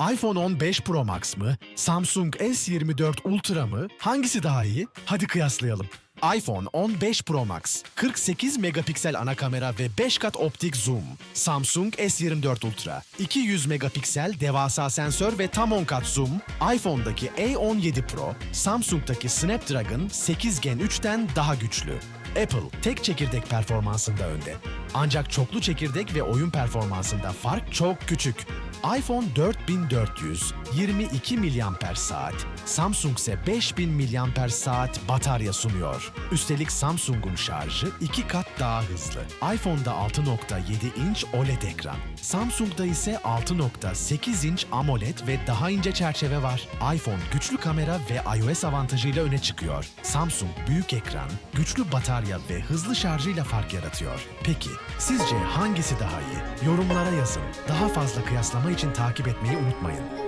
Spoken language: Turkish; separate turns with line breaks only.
iPhone 15 Pro Max mı? Samsung S24 Ultra mı? Hangisi daha iyi? Hadi kıyaslayalım. iPhone 15 Pro Max 48 megapiksel ana kamera ve 5 kat optik zoom. Samsung S24 Ultra 200 megapiksel devasa sensör ve tam 10 kat zoom. iPhone'daki A17 Pro, Samsung'daki Snapdragon 8 Gen 3'ten daha güçlü. Apple tek çekirdek performansında önde. Ancak çoklu çekirdek ve oyun performansında fark çok küçük. iPhone 4400 22 mAh saat, Samsung ise 5000 mAh saat batarya sunuyor. Üstelik Samsung'un şarjı iki kat daha hızlı. iPhone'da 6.7 inç OLED ekran, Samsung'da ise 6.8 inç AMOLED ve daha ince çerçeve var. iPhone güçlü kamera ve iOS avantajıyla öne çıkıyor. Samsung büyük ekran, güçlü batarya ve hızlı şarjıyla fark yaratıyor. Peki sizce hangisi daha iyi? Yorumlara yazın. Daha fazla kıyaslama için takip etmeyi unutmayın.